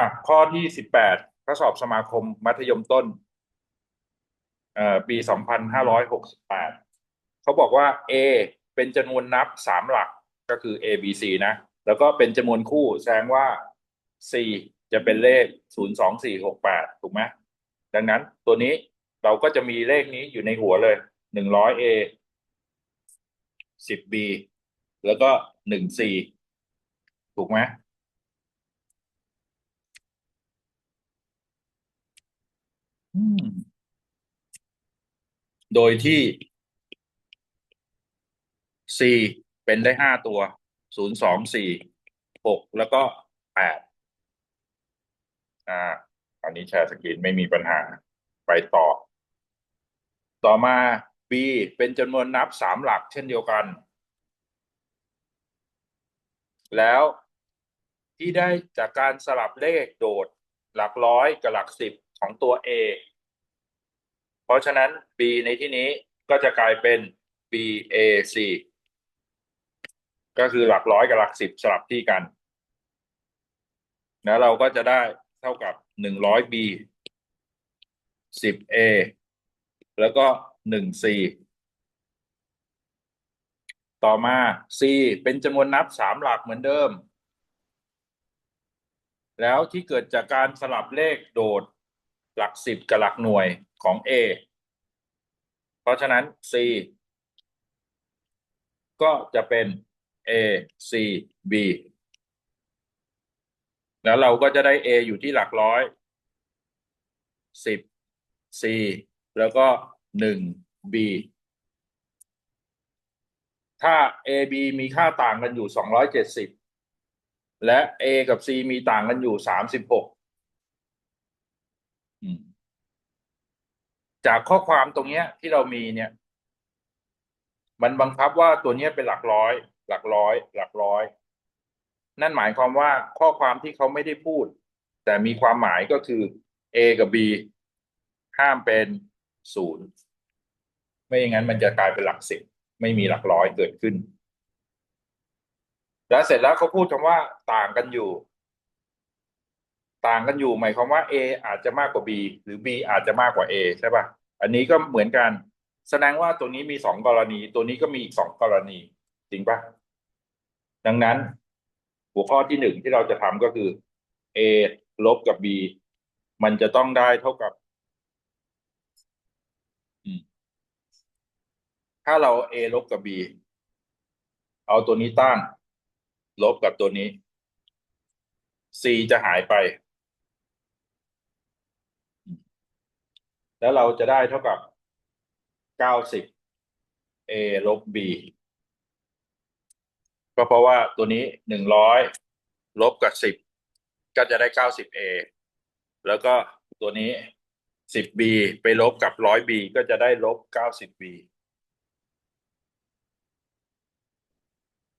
อะข้อที่สิบแปดข้อสอบสมาคมมัธยมต้น เอ่อปีสองพันห้าร้อยหกสิบแปดเขาบอกว่า A เป็นจำนวนนับสามหลักก็คือ A B C นะ แล้วก็เป็นจำนวนคู่แสดงว่า C จะเป็นเลขศูนย์สองสี่หกแปดถูกไหมดังนั้นตัวนี้เราก็จะมีเลขนี้อยู่ในหัวเลยหนึ่งร้อย A สิบ B แล้วก็หนึ่ง C ถูกไหม อืม โดยที่ C เป็นได้ห้าตัว ศูนย์สองสี่หกแล้วก็แปดอ่าอันนี้แชร์สกรีนไม่มีปัญหา ไปต่อ ต่อมา B เป็นจำนวนนับสามหลักเช่นเดียวกัน แล้วที่ได้จากการสลับเลขโดด หลักร้อยกับหลักสิบ ของตัว A เพราะฉะนั้น B ในที่นี้ก็จะกลายเป็น BAC ก็คือหลักร้อยกับหลักสิบสลับที่กันแล้วเราก็จะได้เท่ากับหนึ่งร้อย B สิบ A แล้วก็หนึ่ง C ต่อมา C เป็นจำนวนนับสามหลักเหมือนเดิม แล้วที่เกิดจากการสลับเลขโดด หลักสิบกับหลักหน่วยของ A เพราะฉะนั้น C ก็จะเป็น A C B แล้วเราก็จะได้ A อยู่ที่หลักร้อยสิบ C แล้วก็หนึ่ง B ถ้า A B มีค่าต่างกันอยู่สองร้อยเจ็ดสิบและ A กับ C มีต่างกันอยู่สามสิบหก จากข้อความตรงเนี้ย ที่เรามีเนี่ย มันบังคับว่าตัวเนี้ยเป็นหลักร้อย หลักร้อย หลักร้อย นั่นหมายความว่าข้อความที่เขาไม่ได้พูด แต่มีความหมายก็คือ A กับ B ห้ามเป็นศูนย์ไม่อย่างนั้นมันจะกลายเป็นหลักสิบไม่มีหลักร้อยเกิดขึ้น แล้วเสร็จแล้วเขาพูดคำว่าต่างกันอยู่ ต่างกันอยู่หมายความว่า A อาจจะมากกว่า B หรือ B อาจจะมากกว่า A ใช่ปะ่ะอันนี้ก็เหมือนกัน แสดงว่าตัวนี้มีสองกรณี ตัวนี้ก็มีอีกสองกรณี จริงปะดังนั้น หัวข้อที่หนึ่งที่เราจะทำก็คือ A ลบกับ B มันจะต้องได้เท่ากับ ถ้าเรา A ลบกับ B เอาตัวนี้ตั้ง ลบกับตัวนี้ C จะหายไป แล้วเราจะได้เท่ากับเก้าสิบ A ลบ B ก็เพราะว่าตัวนี้หนึ่งร้อยลบกับสิบก็จะได้เก้าสิบ A แล้วก็ตัวนี้สิบ B ไปลบกับร้อย B ก็จะได้ลบเก้าสิบ B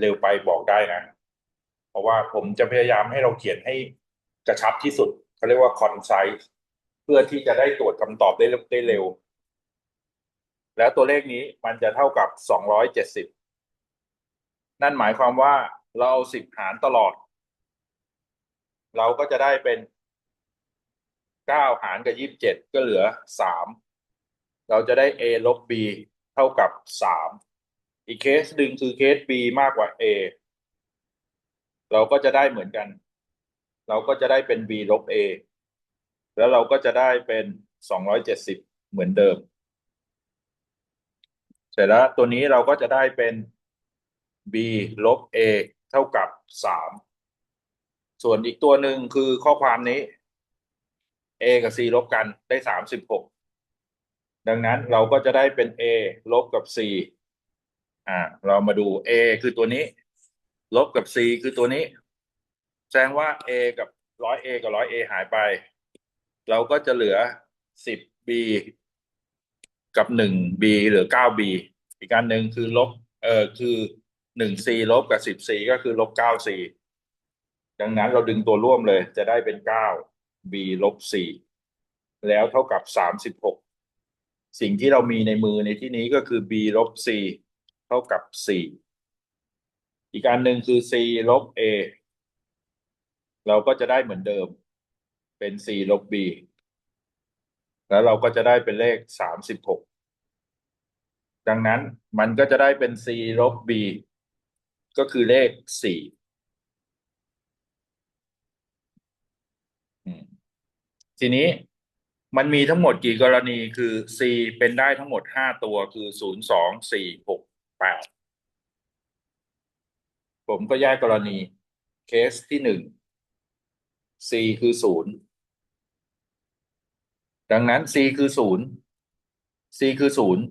เร็วไปบอกได้นะ เพราะว่าผมจะพยายามให้เราเขียนให้กระชับที่สุดเขาเรียกว่า concise พื่อที่จะได้ตรวจคำตอบได้ได้เร็ว แล้วตัวเลขนี้มันจะเท่ากับสองร้อยเจ็ดสิบนั่นหมายความว่าเราเอาสิบหารตลอด เราก็จะได้เป็นเก้าหารกับยี่สิบเจ็ดก็เหลือสามเราจะได้ a ลบ b เท่ากับสามอีกเคสหนึ่งคือเคส b มากกว่า a เราก็จะได้เหมือนกัน เราก็จะได้เป็น b ลบ a แล้วเราก็จะได้เป็นสองร้อยเจ็ดสิบเหมือนเดิม เสร็จแล้วตัวนี้เราก็จะได้เป็น b ลบ a เท่ากับสามส่วนอีกตัวหนึ่งคือข้อความนี้ a กับ c ลบกันได้สามสิบหกดังนั้นเราก็จะได้เป็น a ลบกับ c อ่า เรามาดู a คือตัวนี้ ลบกับ c คือตัวนี้ แสดงว่า a กับร้อย a กับร้อย a หายไป เราก็จะเหลือสิบ b กับหนึ่ง b เหลือเก้า b อีกการหนึ่งคือลบเอ่อคือหนึ่ง c ลบกับสิบ c ก็คือลบเก้า c ดังนั้นเราดึงตัวร่วมเลย จะได้เป็นเก้า b ลบ c แล้วเท่ากับสามสิบหกสิ่งที่เรามีในมือในที่นี้ก็คือ b ลบ c เท่ากับสี่อีกอันหนึ่งคือ c ลบ a เราก็จะได้เหมือนเดิม เป็น c ลบ b แล้วเราก็จะได้เป็นเลขสามสิบหกดังนั้นมันก็จะได้เป็น c ลบ b ก็คือเลขสี่ทีนี้มันมีทั้งหมดกี่กรณีคือ c เป็นได้ทั้งหมดห้าตัวคือศูนย์สองสี่หกแปดผมก็แยกกรณีเคสที่หนึ่ง c คือศูนย์ ดังนั้น c คือศูนย์ c คือศูนย์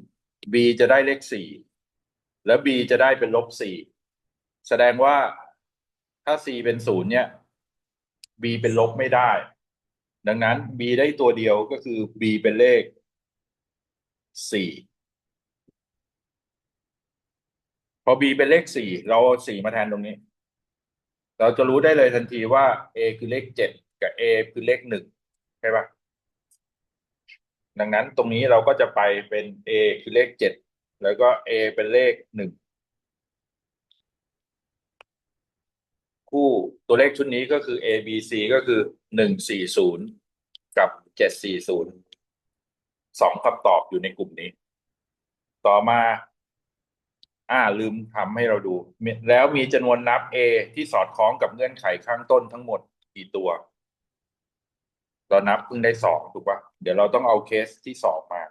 b จะได้เลขสี่แล้ว b จะได้เป็นลบสี่แสดงว่าถ้า c เป็นศูนย์เนี่ย b เป็นลบไม่ได้ ดังนั้น b ได้ตัวเดียวก็คือ b เป็นเลขสี่พอ b เป็นเลขสี่เราเอาสี่มาแทนตรงนี้ เราจะรู้ได้เลยทันทีว่า a คือเลขเจ็ดกับ a คือเลขหนึ่งใช่ปะ ดังนั้นตรงนี้เราก็จะไปเป็น a คือเลขเจ็ดแล้วก็ a เป็นเลขหนึ่งคู่ตัวเลขชุดนี้ก็คือ a b c ก็คือหนึ่งสี่ศูนย์กับเจ็ดสี่ศูนย์สองคำตอบอยู่ในกลุ่มนี้ ต่อมา อ่าลืมทำให้เราดู แล้วมีจำนวนนับ a ที่สอดคล้องกับเงื่อนไขข้างต้นทั้งหมดกี่ตัว เรานับเพิ่งได้สองถูกปะเดี๋ยวเราต้องเอาเคสที่สองมา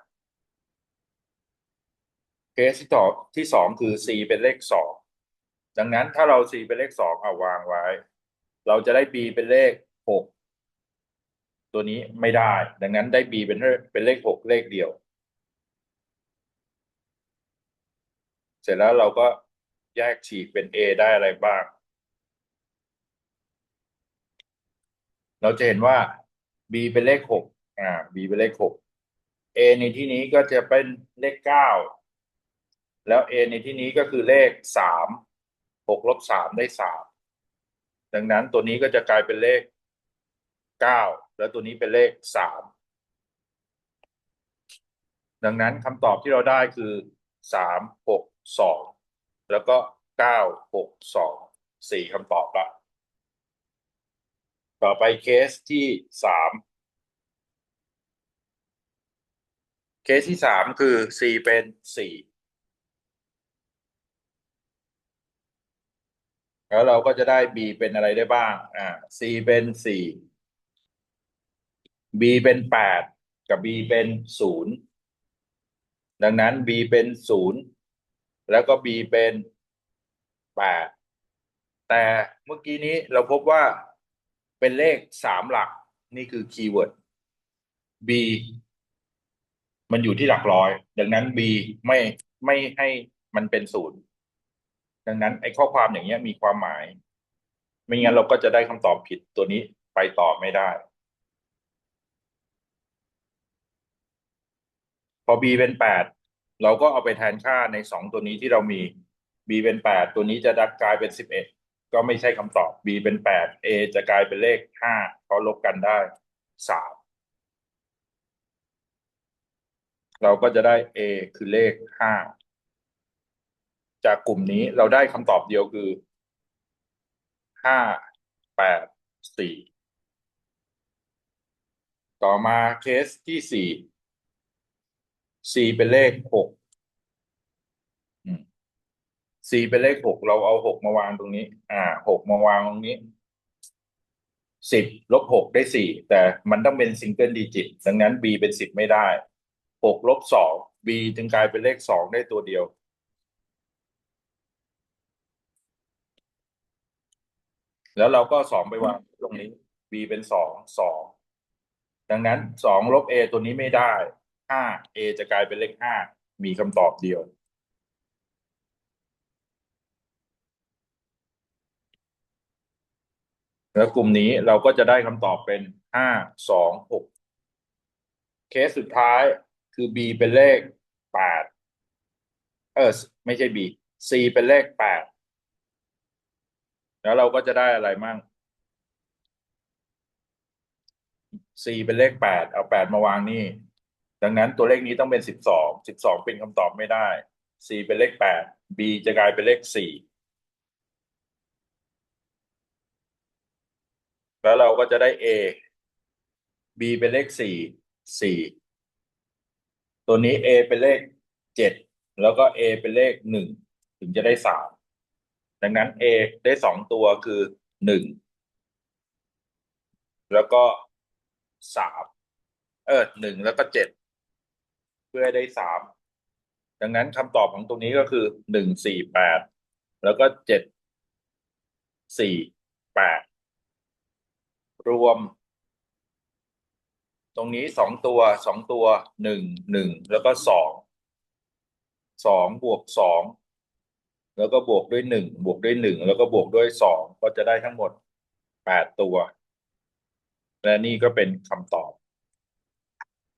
เคสที่สองที่สองคือ c เป็นเลขสองดังนั้นถ้าเรา c เป็นเลขสองเอาวางไว้ เราจะได้ b เป็นเลขหกตัวนี้ไม่ได้ ดังนั้นได้ b เป็นเป็นเลขหกเลขเดียว เสร็จแล้วเราก็แยกฉีกเป็น a ได้อะไรบ้าง เราจะเห็นว่า b เป็นเลขหกอ่า b เป็นเลขหก a ในที่นี้ก็จะเป็นเลขเก้าแล้ว a ในที่นี้ก็คือเลขสามหกลบสามได้สามดังนั้นตัวนี้ก็จะกลายเป็นเลขเก้าแล้วตัวนี้เป็นเลขสามดังนั้นคำตอบที่เราได้คือสามหกสองแล้วก็เก้าหกสองสี่คำตอบละ ต่อไปเคสที่สามเคสที่สามคือ c เป็นสี่แล้วเราก็จะได้ b เป็นอะไรได้บ้าง อ่า c เป็นสี่ b เป็นแปดกับ b เป็นศูนย์ดังนั้น b เป็นศูนย์แล้วก็ b เป็นแปดแต่เมื่อกี้นี้เราพบว่า เป็นเลขสามหลัก นี่คือคีย์เวิร์ด b มันอยู่ที่หลักร้อย ดังนั้น b ไม่ไม่ให้มันเป็นศูนย์ดังนั้นไอ้ข้อความอย่างเงี้ยมีความหมาย ไม่งั้นเราก็จะได้คำตอบผิดตัวนี้ไปต่อไม่ได้ พอ b เป็นแปดเราก็เอาไปแทนค่าในสองตัวนี้ที่เรามี b เป็นแปดตัวนี้จะดักกลายเป็นสิบเอ็ด ก็ไม่ใช่คำตอบ b เป็นแปด a จะกลายเป็นเลขห้าเขาลบกันได้สามเราก็จะได้ a คือเลขห้าจากกลุ่มนี้เราได้คำตอบเดียวคือห้าแปดสี่ต่อมาเคสที่สี่ c เป็นเลขหก c เป็นเลขหกเราเอาหกมาวางตรงนี้ อ่าหกมาวางตรงนี้สิบลบหกได้สี่แต่มันต้องเป็นซิงเกิลดิจิต ดังนั้น b เป็นสิบไม่ได้หกลบสอง b จึงกลายเป็นเลขสองได้ตัวเดียว แล้วเราก็สองไปวางตรงนี้ b เป็นสองสองดังนั้นสองลบ a ตัวนี้ไม่ได้ห้า a จะกลายเป็นเลขห้ามีคำตอบเดียว แล้วกลุ่มนี้เราก็จะได้คำตอบเป็นห้าสองหกเคสสุดท้ายคือ b เป็นเลขแปดเออไม่ใช่ b c เป็นเลขแปดแล้วเราก็จะได้อะไรมั่ง c เป็นเลขแปดเอาแปดมาวางนี่ ดังนั้นตัวเลขนี้ต้องเป็นสิบสองสิบสองเป็นคำตอบไม่ได้ c เป็นเลขแปด b จะกลายเป็นเลขสี่ แล้วเราก็จะได้ a B เป็นเลขสี่สี่ตัวนี้ A เป็นเลขเจ็ดแล้วก็ A เป็นเลขหนึ่งถึงจะได้สามดังนั้น A ได้สองตัวคือหนึ่งแล้วก็สามเออหนึ่งแล้วก็เจ็ดเพื่อให้ได้สามดังนั้นคำตอบของตรงนี้ก็คือหนึ่งสี่แปดแล้วก็เจ็ดสี่แปด รวม ตรงนี้สองตัวสองตัวหนึ่งหนึ่งแล้วก็สองสองบวกสองแล้วก็บวกด้วยหนึ่งบวกด้วยหนึ่งแล้วก็บวกด้วยสองก็จะได้ทั้งหมดแปดตัว และนี่ก็เป็นคำตอบ